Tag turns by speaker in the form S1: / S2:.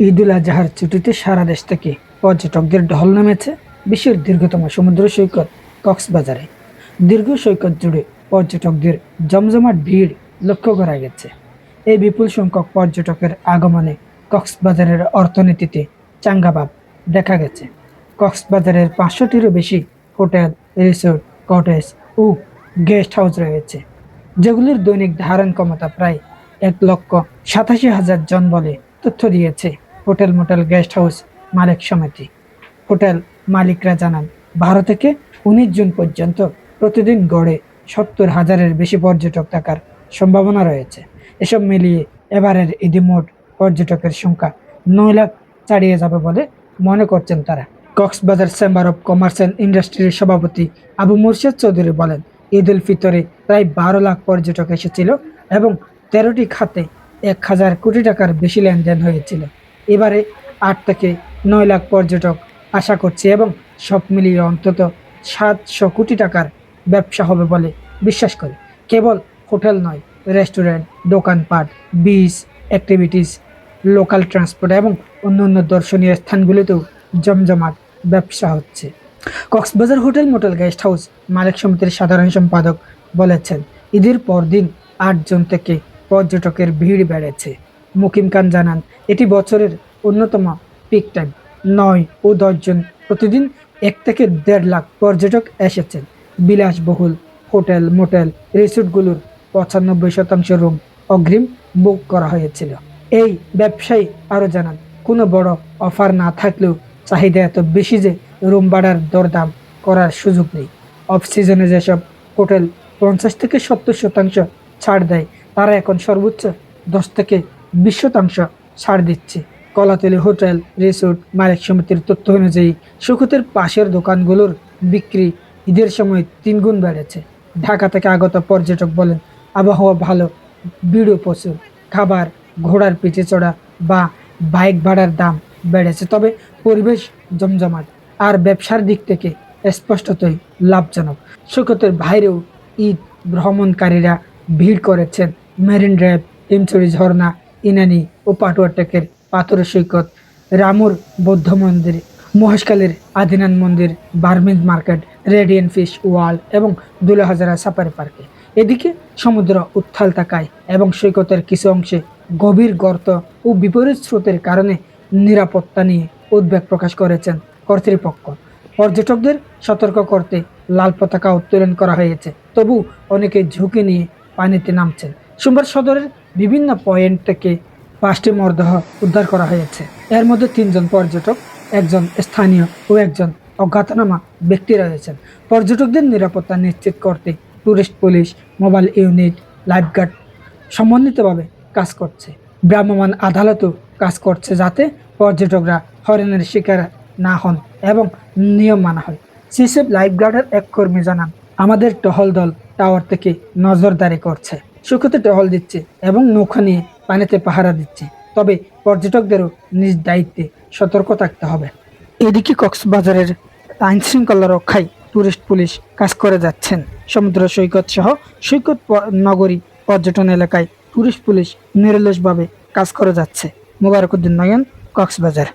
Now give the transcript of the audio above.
S1: ঈদুল আজহার ছুটিতে সারা দেশ থেকে পর্যটকদের ঢল নেমেছে বিশ্বের দীর্ঘতম সমুদ্র সৈকত কক্সবাজারে। দীর্ঘ সৈকত জুড়ে পর্যটকদের জমজমাট ভিড় লক্ষ্য করা গেছে। এই বিপুল সংখ্যক পর্যটকের আগমনে কক্সবাজারের অর্থনীতিতে চাঙ্গাভাব দেখা গেছে। কক্সবাজারের পাঁচশোটিরও বেশি হোটেল, রিসোর্ট, কটেজ ও গেস্ট হাউস রয়েছে, যেগুলির দৈনিক ধারণ ক্ষমতা প্রায় এক লক্ষ সাতাশি হাজার জন বলে তথ্য দিয়েছে হোটেল মোটেল গেস্ট হাউস মালিক সমিতি। হোটেল মালিকরা জানান বারো থেকে উনিশ জুন পর্যন্ত প্রতিদিন গড়ে সত্তর হাজারের বেশি পর্যটক থাকার সম্ভাবনা রয়েছে। এসব মিলিয়ে এবারের ঈদে মোট পর্যটকের সংখ্যা নয় লাখ ছাড়িয়ে যাবে বলে মনে করছেন তারা। কক্সবাজার চেম্বার কমার্স অ্যান্ড ইন্ডাস্ট্রির সভাপতি আবু মুর্শিদ চৌধুরী বলেন, ঈদ উল ফিতরে প্রায় বারো লাখ পর্যটক এসেছিল এবং তেরোটি খাতে এক হাজার কোটি টাকার বেশি লেনদেন হয়েছিল। এবারে আট থেকে নয় লাখ পর্যটক আশা করছে এবং সব মিলিয়ে অন্তত সাতশো কোটি টাকার ব্যবসা হবে বলে বিশ্বাস করে। কেবল হোটেল নয়, রেস্টুরেন্ট, দোকানপাট, বিচ, অ্যাক্টিভিটিস, লোকাল ট্রান্সপোর্ট এবং অন্যান্য দর্শনীয় স্থানগুলিতেও জমজমাট ব্যবসা হচ্ছে। Cox's Bazar hotel motel guest house মালিক সমিতির সাধারণ সম্পাদক বলেছেন, ঈদের পরদিন আটজন থেকে পর্যটকের ভিড় বেড়েছে। মুকিম খান জানান, এটি বছরের অন্যতম পিক টাইম নয় ও দশজন প্রতিদিন এক থেকে দেড় লাখ পর্যটক এসেছেন। বিলাসবহুল হোটেল, মোটেল, রিসোর্টগুলোর পঁচানব্বই শতাংশ রুম অগ্রিম বুক করা হয়েছিল। এই ব্যবসায়ী আরও জানান, কোনো বড় অফার না থাকলেও চাহিদা এত বেশি যে রুম ভাড়ার দরদাম করার সুযোগ নেই। অফ সিজনে যেসব হোটেল পঞ্চাশ থেকে সত্তর শতাংশ ছাড় দেয়, তারা এখন সর্বোচ্চ দশ থেকে বিশ শতাংশ ছাড় দিচ্ছে। কলাতলি হোটেল, রিসোর্ট, মালিক সমিতির তথ্য অনুযায়ী সুখতের পাশের দোকানগুলোর বিক্রি ঈদের সময় তিনগুণ বেড়েছে। ঢাকা থেকে আগত পর্যটক বলেন, আবহাওয়া ভালো, ভিড়ও প্রচুর, খাবার, ঘোড়ার পিঠে চড়া বা বাইক ভাড়ার দাম বেড়েছে, তবে পরিবেশ জমজমাট। আর ব্যবসার দিক থেকে স্পষ্টতই লাভজনক। সুখতের বাইরেও ঈদ ভ্রমণকারীরা ভিড় করেছেন। মেরিন ড্রাইভ হিমচুরি ঝর্ণা ইনানি ও পাটুয়া টেকের পাথর সৈকত, রামুর বৌদ্ধ মন্দির, মহেশখালীর আদিনান মন্দির Burmese market, radiant fish world এবং দুলাহাজারা সাফারি পার্কে। এদিকে সমুদ্র উত্থাল থাকায় এবং সৈকতের কিছু অংশে গভীর গর্ত ও বিপরীত স্রোতের কারণে নিরাপত্তা নিয়ে উদ্বেগ প্রকাশ করেছেন কর্তৃপক্ষ। পর্যটকদের সতর্ক করতে লাল পতাকা উত্তোলন করা হয়েছে, তবু অনেকে ঝুঁকি নিয়ে পানিতে নামছেন। সোমবার সদরের বিভিন্ন পয়েন্ট থেকে পাঁচটি মরদেহ উদ্ধার করা হয়েছে। এর মধ্যে তিনজন পর্যটক, একজন স্থানীয় ও একজন অজ্ঞাতনামা ব্যক্তি রয়েছেন। পর্যটকদের নিরাপত্তা নিশ্চিত করতে tourist police, mobile unit, lifeguard সমন্বিতভাবে কাজ করছে। ভ্রাম্যমাণ আদালতও কাজ করছে যাতে পর্যটকরা হরিণের শিকার না হন এবং নিয়ম মানা হয়। সিসিএফ লাইফগার্ডের এক কর্মী জানান, আমাদের টহল দল টাওয়ার থেকে নজরদারি করছে। সুখতে টহল দিচ্ছে এবং নৌকা নিয়ে পানিতে পাহারা দিচ্ছে। তবে পর্যটকদেরও নিজ দায়িত্বে সতর্ক থাকতে হবে। এদিকে কক্সবাজারের আইন শৃঙ্খলা রক্ষায় টুরিস্ট পুলিশ কাজ করে যাচ্ছেন। সমুদ্র সৈকত সহ সৈকত নগরী পর্যটন এলাকায় টুরিস্ট পুলিশ নিরলসভাবে কাজ করে যাচ্ছে। মোবারকুদ্দিন নয়ন, কক্সবাজার।